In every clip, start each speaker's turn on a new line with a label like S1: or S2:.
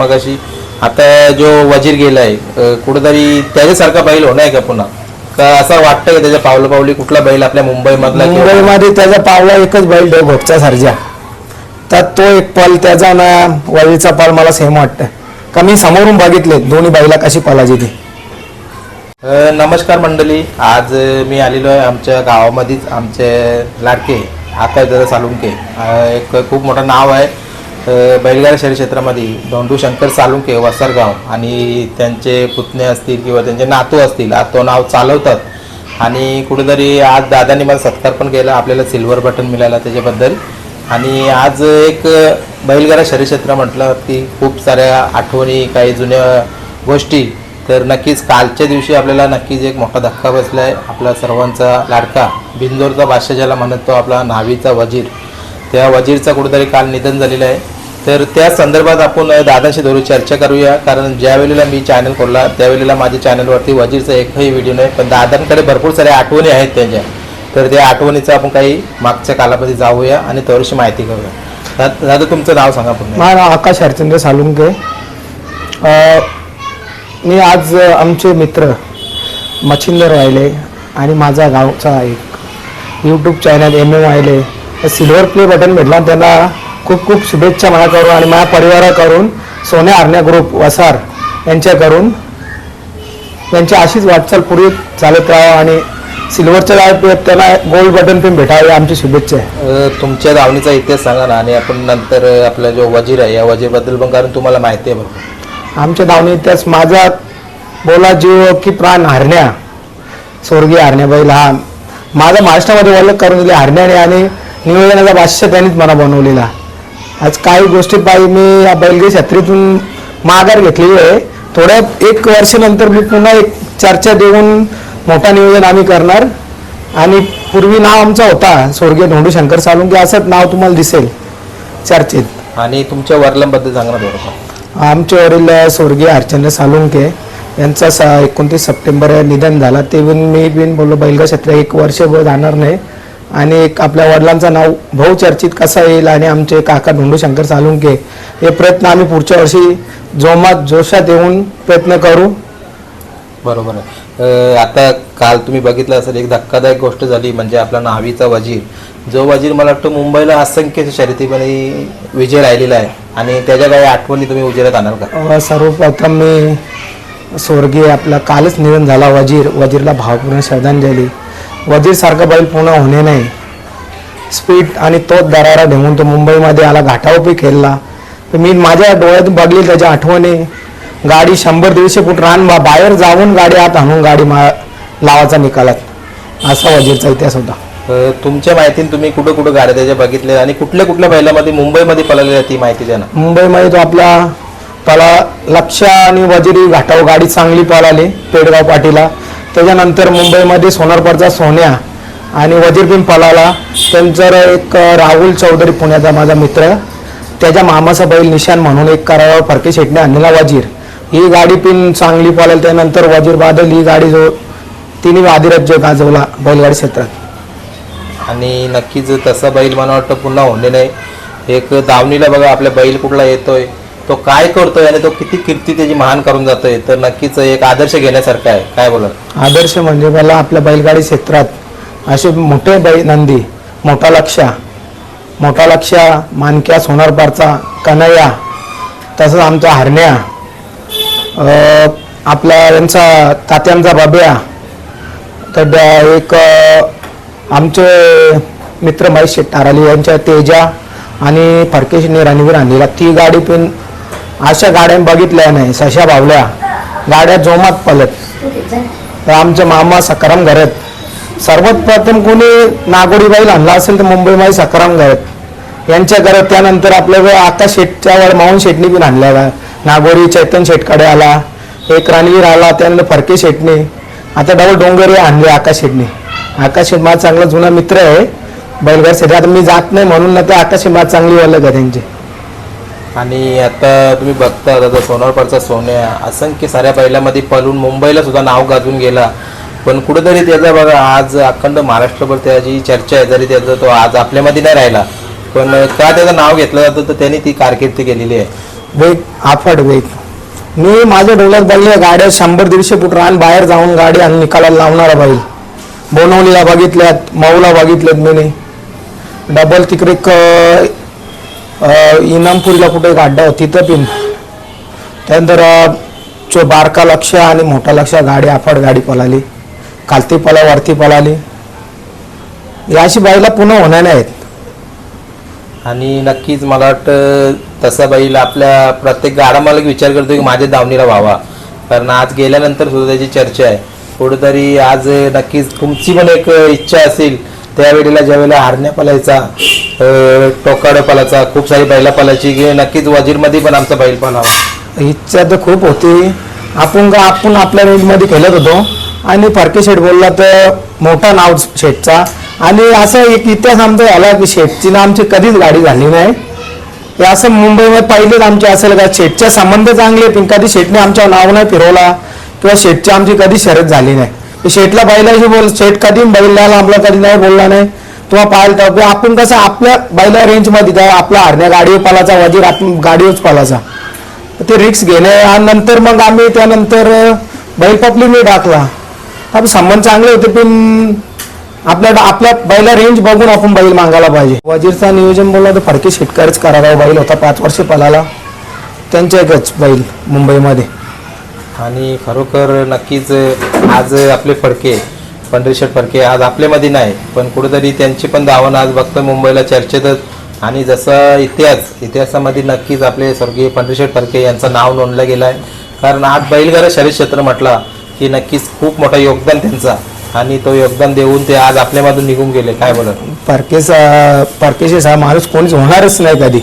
S1: मग अशी आता जो वजीर गेलाय अं, कुठेतरी त्याच्यासारखा बैल होणार आहे का पुन्हा? का असं वाटतं का त्याच्या पावलं पावली कुठला बैल आपल्या मुंबईमधला किंवा-
S2: मुंबईमध्ये त्याचा पावला एकच बैल डो घोटचा सर्जा तर तो एक पल त्याचा ना वळीचा पल मला सेम वाटतं का मी समोरून बघितले दोन्ही बैला कशी पलाची ती.
S1: नमस्कार मंडळी. आज मी आलेलो आहे आमच्या गावामध्येच आमचे लाडके आकाश दादा सालुंके एक खूप मोठं नाव आहे. बैलगाडी शहरी क्षेत्रामध्ये दोंडू शंकर सालुंके वसरगाव आणि त्यांचे पुतणे असतील किंवा त्यांचे नातू असतील आज तो नाव चालवतात. आणि कुठेतरी आज दादांनी मला सत्कार पण केला आपल्याला सिल्वर बटन मिळाला त्याच्याबद्दल. आणि आज एक बैलगाडा शहरी क्षेत्र म्हटलं की खूप साऱ्या आठवणी काही जुन्या गोष्टी. तर नक्कीच कालच्या दिवशी आपल्याला नक्कीच एक मोठा धक्का बसला आहे आपला सर्वांचा लाडका. बिंदोरचा बादशाह ज्याला म्हणत तो आपला न्हावीचा वजीर. त्या वजीरचा कुठेतरी काल निधन झालेलं आहे. तर त्या संदर्भात आपण दादांशी धरू चर्चा करूया. कारण ज्या वेळेला मी चॅनल खोलला त्यावेळेला माझ्या चॅनलवरती वजीरचा एकही व्हिडिओ नाही पण दादांकडे भरपूर साऱ्या आठवणी आहेत त्यांच्या. तर त्या आठवणीचं आपण काही मागच्या कालामध्ये जाऊया आणि थोडीशी माहिती करूया दा- दादा तुमचं नाव सांगा पण
S2: माझं नाव आकाश हरचंद्र सालुंके. मी आज आमचे मित्र मच्छिंदर वाहिले आणि माझा गावचा एक यूट्यूब चॅनल एम एम वाहिले सिल्वर प्ले बटन भेटला त्यांना खूप खूप शुभेच्छा माझ्याकडून आणि माझ्या परिवाराकडून सोन्या आरण्या ग्रुप वसार यांच्याकडून. त्यांची अशीच वाटचाल पुढे चालत राहावं आणि सिल्वरच्या जाळ्यात त्यांना गोल्ड बटन पण भेटावे आमची शुभेच्छा आहे.
S1: तुमच्या धावणीचा इतिहास सांगा ना आणि आपण नंतर आपला जो वजीर आहे या वजीरबद्दल पण कारण तुम्हाला माहिती आहे बरोबर.
S2: आमच्या धावणी इतिहास माझा बोला जीव की प्राण हरण्या स्वर्गीय हरण्या बैल हा माझा महाराष्ट्रामध्ये ओळख करून दिली हरण्याने आणि नियोजनाचा बादशाह त्यांनीच मला बनवलेला. आज काही गोष्टी पाहिजे मी या बैलगी क्षेत्रीतून माघार घेतलेली आहे. थोड्या एक वर्षानंतर मी पुन्हा एक चर्चा देऊन मोठा नियोजन आम्ही करणार. आणि पूर्वी नाव आमचा होता स्वर्गीय धोंडू शंकर सालुंके असंच नाव तुम्हाला दिसेल चर्चेत.
S1: आणि तुमच्या वडिलांबद्दल सांगा ना थोडंफार
S2: आमचे वडील स्वर्गीय हरचंद्र सालुंके यांचा स एकोणतीस सप्टेंबर निधन झाला. ते बिन मी बिन बोललो बैलगा क्षेत्र एक वर्षभर जाणार नाही. आणि एक आपल्या वडिलांचं नाव बहुचर्चित कसं येईल आणि आमचे काका धोंडू शंकर सालुंके हे प्रयत्न आम्ही पुढच्या वर्षी जोमात जोशात येऊन प्रयत्न करू.
S1: बरोबर आहे. आता काल तुम्ही बघितलं असेल एक धक्कादायक गोष्ट झाली म्हणजे आपला न्हावीचा वजीर. जो वजीर मला वाटतं मुंबईला असंख्य शर्यतीमध्ये विजय राहिलेला आहे. आणि त्याच्या काही आठवणी तुम्ही उजेरात आणाल का?
S2: सर्वप्रथम मी स्वर्गीय आपला कालच निधन झाला वजीर. वजीरला भावपूर्ण श्रद्धांजली. वजीर सारखा बैल पुन्हा होणे नाही. स्पीड आणि तोच दरारा ढेवून तो मुंबईमध्ये आला घाटावपी खेळला. तर मी माझ्या डोळ्यात बघली त्याच्या आठवणी. गाडी शंभर दीडशे फूट रान बा- बाहेर जाऊन गाडी आत आणून गाडी मा लावाचा निकालात. असा वजीरचा इतिहास होता.
S1: तुमच्या माहितीने तुम्ही कुठं कुठं गाड्या त्याच्या बघितल्या आणि कुठल्या कुठल्या बैलामध्ये मुंबईमध्ये पळालेल्या ती माहिती द्या ना.
S2: मुंबईमध्ये तो आपला पला लक्ष आणि वजिरी घाटाव गाडी चांगली पळाली पेडगाव पाटीला. त्याच्यानंतर मुंबईमध्ये सोनारपरचा सोन्या आणि वजीरबीन पलाला त्यांचं एक राहुल चौधरी पुण्याचा माझा मित्र. त्याच्या मामाचा बैल निशान म्हणून एक करावा फरके शेटणे आणलेला वजीर. ही गाडी पण चांगली पळाली त्यानंतर वजीर बादल ही गाडी जो तिने आदिराज्य गाजवला बैलगाडी क्षेत्रात.
S1: आणि नक्कीच तसा बैल मला वाटतं पुन्हा होणे नाही. एक दावणीला बघा आपल्या बैल कुठला येतोय. तो काय करतोय आणि तो किती कीर्ती त्याची महान करून जातोय तर नक्कीच एक आदर्श घेण्यासारखा आहे. काय बोलत?
S2: आदर्श म्हणजे मला आपल्या बैलगाडी क्षेत्रात असे मोठे बैल नंदी मोठा लक्षा मोठा लक्षा मानक्या सोनारपारचा कन्हैया तसंच आमचा हरण्या आपल्या यांचा तात्यांचा बाब्या तर एक आमचे मित्र महेश शेट्टाराली यांच्या तेजा आणि फडकेश रणवीर आणलेला. ती गाडी पण अशा गाड्या बघितल्या नाही सशा भावल्या गाड्या जोमात पलत. तर आमचे मामा सकाराम घरत. सर्वात प्रथम कोणी नागोडी आणला असेल तर मुंबईमध्ये सकाराम घरत. यांच्या घरात त्यानंतर आपल्याकडे आकाश शेटच्या वर माऊन शेटणी पण आणल्या नागोरी चैतन शेटकडे आला. एक रणवीर आला त्यानंतर फरके शेटणे. आता डबल डोंगर आणले आकाश शेटणे. आकाश शेट माझा चांगला जुना मित्र आहे. बैलगाड शेट. आता मी जात नाही म्हणून ना ते आकाश शेट माझी चांगली ओळख आहे त्यांची.
S1: आणि आता तुम्ही बघता दादा सोनारपाडचा सोन्या असंख्य साऱ्या बैलामध्ये पळून मुंबईला सुद्धा नाव गाजून गेला. पण कुठेतरी त्याचा बघा आज अखंड महाराष्ट्रभर त्याची चर्चा आहे जरी त्याचा तो आज आपल्यामध्ये नाही राहिला पण का त्याचं नाव घेतलं जातं तर त्यांनी ती कारकिर्दी केलेली आहे.
S2: वेग आफड वेग. मी माझ्या डोळ्यात बघले गाड्या शंभर दीडशे फूट रान बाहेर जाऊन गाडी आणि निकालाला लावणारा बैल. बोनवलीला बघितल्यात माऊला बघितल्यात मी डबल तिकडे इनामपुरीला कुठे गाड्या होती तर तिथं पिन. त्यानंतर जो बारका लक्ष आणि मोठा लक्ष गाडी आफड गाडी पळाली. खालती पळा वरती पळाली. या अशी बाईला पुन्हा होणार नाहीत
S1: आणि नक्कीच मला वाटतं तसा बैल आपल्या प्रत्येक गाडा मला विचार करतो की माझ्या दावणीला व्हावा. कारण आज गेल्यानंतर सुद्धा त्याची चर्चा आहे. कुठेतरी आज नक्कीच तुमची पण एक इच्छा असेल त्यावेळेला ज्यावेळेला हारण्या पलायचा टोकाडं पलायचा खूप सारी बैला पालायची की नक्कीच वजीरमध्ये पण आमचा बैल
S2: इच्छा तर खूप होती. आपण का आपण आपल्या रेंजमध्ये खेळत होतो. आणि फरके शेठ बोलला तर मोठा नाव शेठचा. आणि असं एक इतिहास आमचा झाला की शेठची ना आमची कधीच गाडी झाली नाही. हे असं मुंबईमध्ये पहिलेच आमचे असेल का शेठच्या संबंध चांगले पण कधी शेठने आमच्या नाव नाही फिरवला किंवा शेठची आमची कधी शर्यत झाली नाही. शेटला शेठला बैलाशी बोल शेठ कधी बैलाला आपला कधी नाही बोलला नाही. किंवा पाहिलं तर किंवा आपण कसं आपल्या बैला रेंजमध्ये काय आपला हरण्या गाडीवर पालाचा वजीर आपण गाडीच पालाचा ते रिक्स घेणे आणि नंतर मग आम्ही त्यानंतर बैल पपली मी टाकला आपण संबंध चांगले होते पण आपल्या आपल्या बैला रेंज बघून आपण बैल मागायला पाहिजे. वजीरचा नियोजन बोलला तर फडके शेतकरीच करावा बैल होता पाच वर्ष पलाला त्यांच्या एकच बैल मुंबईमध्ये.
S1: आणि खरोखर नक्कीच आज आपले फडके पंढरीशेठ फडके आज आपल्यामध्ये नाही पण कुठेतरी त्यांची पण धावण आज बघतो मुंबईला चर्चेतच. आणि जसं इतिहास इतिहासामध्ये नक्कीच आपले स्वर्गीय पंढरीशेठ फडके यांचं नाव नोंदलं गेलं आहे कारण आज बैलगाडा शरीर क्षेत्र म्हटला की नक्कीच खूप मोठं योगदान त्यांचा. आणि तो योगदान देऊन ते आज आपल्यामधून निघून गेले. काय बोलत?
S2: परकेचा परकेशेस हा माणूस कोणीच होणारच नाही कधी.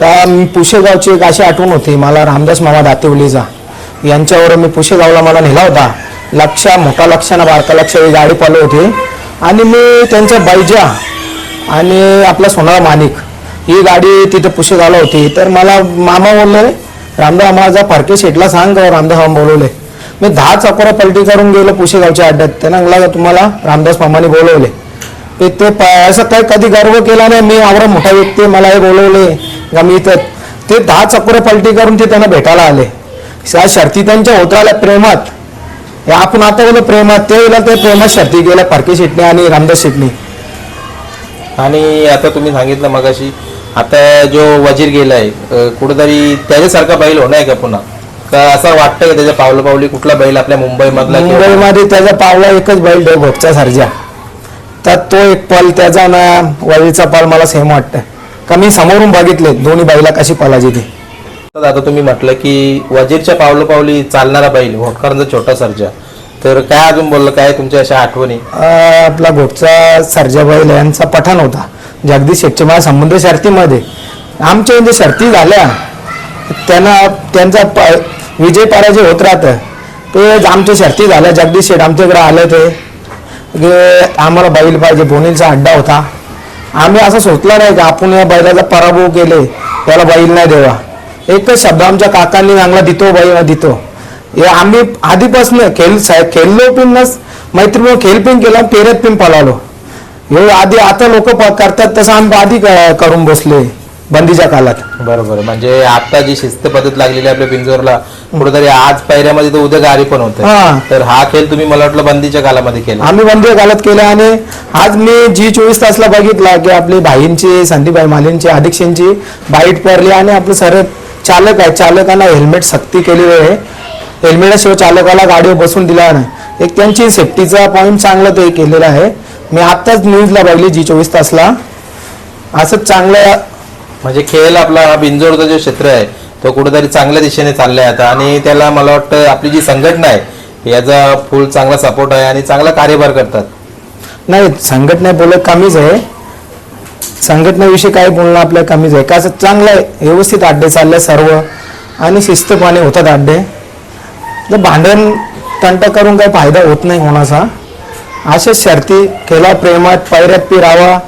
S2: का मी पुशेगावची एक अशी आठवण होती. मला रामदास मामा दातेवलीचा यांच्यावर मी पुशेगावला मला नेला होता. लक्षा मोठा लक्षा ना बारका लक्ष ही गाडी पालव होती. आणि मी त्यांच्या बैजा आणि आपला सोनार माणिक ही गाडी तिथे पुशेगावला होती. तर मला मामा बोलले रामदेव माझा फरके शेटला सांग का रामदास मामा बोलवले. मी दहा चकोरा पलटी करून गेलो पुशेगावच्या अड्ड्यात. त्यांना तुम्हाला रामदास मामाने बोलवले. ते ते प- असं काही कधी गर्व केला नाही मी आवडा मोठा व्यक्ती मला हे बोलवले. का मी तर ते दहा चकोरे पलटी करून ते त्यांना भेटायला आले. त्या शर्ती त्यांच्या होत राहिल्या प्रेमात हे आपण आता बोललो प्रेमात ते वेळेला ते प्रेमात शर्ती केल्या पारके शेटणे आणि रामदास शेटणे.
S1: आणि आता तुम्ही सांगितलं मगाशी आता जो वजीर गेलाय अं, कुठेतरी त्याच्यासारखा बैल होणार आहे का पुन्हा? का असं वाटतं का त्याच्या पावलं पावली कुठला बैल आपल्या मुंबईमधला किंवा-
S2: मुंबईमध्ये त्याचा पावला एकच बैल देव घोटचा सर्जा. तर तो एक पल त्याचा ना वळीचा पल मला सेम वाटतं का मी समोरून बघितले दोन्ही बैला कशी पलाची ती.
S1: दादा तुम्ही म्हटलं की वजीरच्या पावलोपावली चालणारा बैल घोटकरांचा छोटा सर्जा. तर काय अजून बोललं? काय तुमच्या अशा आठवणी?
S2: आपला घोटचा सर्जा बैल यांचा पठाण होता. जगदीश शेटच्या माझ्या संबंध शर्तीमध्ये आमच्या म्हणजे शर्ती झाल्या. त्यांना त्यांचा प- विजय पराजय होत राहतं. ते आमच्या शर्ती झाल्या. जगदीश शेठ आमच्याकडे आले ते आम्हाला बैल पाहिजे बोनीचा अड्डा होता. आम्ही असं सोचलं नाही की आपण या बैलाचा पराभव केले त्याला बैल नाही देवा. एकच शब्द आमच्या काकांनी चांगला दितो बैल दितो. हे आम्ही आधीपासून खेळ खेळलो पण नस मैत्रीपूर्ण खेळ पण केला पेरत पण पळालो. हे आधी आता लोक करतात तसं आम्ही आधी करून बसले बंदीच्या काळात.
S1: बरोबर म्हणजे आता जी शिस्त पद्धत लागलेली आहे आपल्या पिंजोरला कुठेतरी आज पायऱ्यामध्ये तर उद्या गाडी पण होत. तर हा खेळ तुम्ही मला वाटलं बंदीच्या कालामध्ये केला.
S2: आम्ही बंदी घालत केले आणि आज मी जी चोवीस तासला बघितला की आपली भाईंची संदीपबाई मालींची अध्यक्षांची बाईट पडली आणि आपलं सर चालक आहे चालकांना हेल्मेट सक्ती केलेली आहे. हेल्मेटशिवाय चालकाला गाडीवर बसून दिला नाही. एक त्यांची सेफ्टीचा पॉईंट चांगलं ते केलेलं आहे. मी आत्ताच न्यूजला बघली जी चोवीस तासला. असंच चांगलं
S1: म्हणजे खेळ आपला हा बिंजोरचा जो क्षेत्र आहे तो कुठेतरी चांगल्या दिशेने चाललाय आता. आणि त्याला मला वाटतं आपली जी संघटना आहे याचा फुल चांगला सपोर्ट आहे आणि चांगला कार्यभार करतात.
S2: नाही संघटना बोलत कमीच आहे. संघटनेविषयी काय बोलणं आपल्या कमीच आहे. का असं चांगलं आहे? व्यवस्थित अड्डे चालले सर्व. आणि शिस्तपाने होतात अड्डे. जर भांडण तंट करून काही फायदा होत नाही कोणाचा. अशाच शर्ती केला प्रेमात पैऱ्यात पी राहावा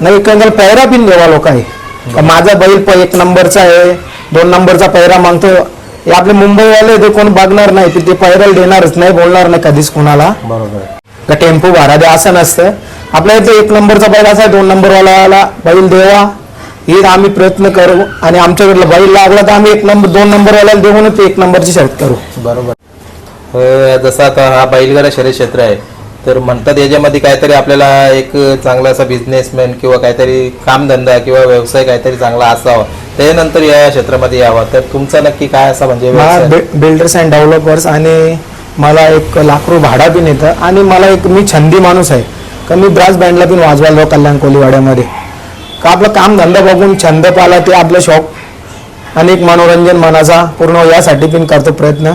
S2: नाही एकंदर पैरा पिन देवा लोक आहे का माझा बैल प एक नंबरचा आहे. दोन नंबरचा पैरा मागतो. हे आपले मुंबईवाले ते कोण बघणार नाही. ते- ते पैराला देणारच नाही बोलणार नाही कधीच कोणाला.
S1: बरोबर.
S2: का टेम्पो भाडा द्या असं नसतं. आपल्या इथे एक नंबरचा बैल असा दोन नंबरवाला बैल देवा. ही आम्ही प्रयत्न करू आणि आमच्याकडलं बैल लागला तर आम्ही एक नंबर दोन नंबरवाल्याला देऊनच एक नंबरची शर्यत करू.
S1: बरोबर. अ, जसं आता हा बैलगाडा शर्यत क्षेत्र आहे तर म्हणतात याच्यामध्ये काहीतरी आपल्याला एक चांगला असा बिझनेसमॅन किंवा काहीतरी कामधंदा किंवा व्यवसाय काहीतरी चांगला असावा त्यानंतर या क्षेत्रामध्ये यावा. तर तुमचा नक्की काय असा म्हणजे?
S2: बिल्डर्स अँड डेव्हलपर्स आणि मला एक लाकरू भाडा पण येतं आणि मला एक मी छंदी माणूस आहे. तर मी ब्रास बँडला पण वाजवायला कल्याण कोलीवाड्यामध्ये. का आपलं काम धंदा बघून छंद पाला ते आपलं शौक आणि एक मनोरंजन मनाचा पूर्ण यासाठी पण करतो प्रयत्न.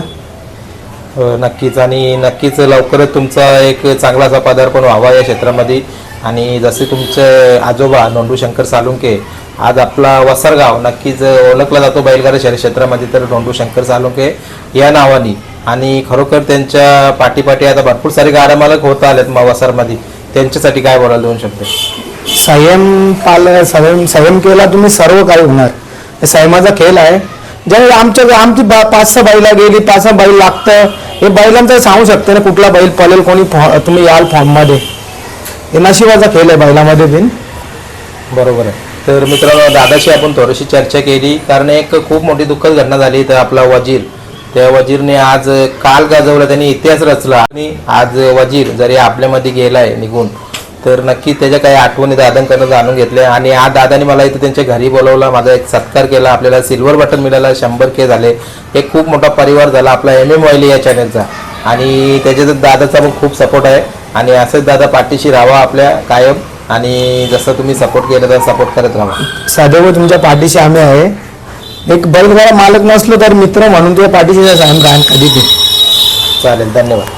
S1: नक्कीच. आणि नक्कीच लवकरच तुमचा एक चांगला असा पदार्पण व्हावा या क्षेत्रामध्ये. आणि जसे तुमचे आजोबा नोंडू शंकर सालुंके आज आपला वसरगाव नक्कीच ओळखला जातो बैलगाडा शहरी क्षेत्रामध्ये तर नोंडू शंकर सालुंके या नावाने. आणि खरोखर त्यांच्या पाठीपाठी आता भरपूर सारे गाड्या मालक होत आल्यात मग वसरमध्ये. त्यांच्यासाठी काय बोलायला दोन शब्द?
S2: संयम पाल संयम संयम केला तुम्ही सर्व काही होणार. हे संयमाचा खेळ आहे. ज्यावेळी आमच्या आमची बा- पाच सहा बैला गेली पाच सहा बैल लागतं. हे बैलांचं सांगू शकते ना कुठला बैल पळेल कोणी तुम्ही याल फॉर्ममध्ये. हे नशिबाचा खेळ आहे बैलामध्ये बिन.
S1: बरोबर आहे. तर मित्रांनो दादाशी आपण थोडीशी चर्चा केली. कारण एक खूप मोठी दुःखद घटना झाली. तर आपला वजीर त्या वजीरने आज काल गाजवला त्यांनी इतिहास रचला. आणि आज वजीर जरी आपल्यामध्ये गेलाय निघून तर नक्की त्याच्या काही आठवणी दादांकडनं जाणून घेतल्या. आणि आज दादाने मला इथं त्यांच्या घरी बोलवला माझा एक सत्कार केला. आपल्याला सिल्वर बटन मिळाला शंभर के झाले. एक खूप मोठा परिवार झाला आपला एम एम वायली या चॅनलचा आणि त्याच्यात दादाचा पण खूप सपोर्ट आहे. आणि असंच दादा पाठीशी राहावा आपल्या कायम. आणि जसं तुम्ही सपोर्ट केलं तर सपोर्ट करत राहा.
S2: सदैव तुमच्या पाठीशी आम्ही आहे. एक बैलगाडा मालक नसलो तर मित्र म्हणून तुझ्या पाठीशी सायम राहण कधी बी
S1: चालेल धन्यवाद.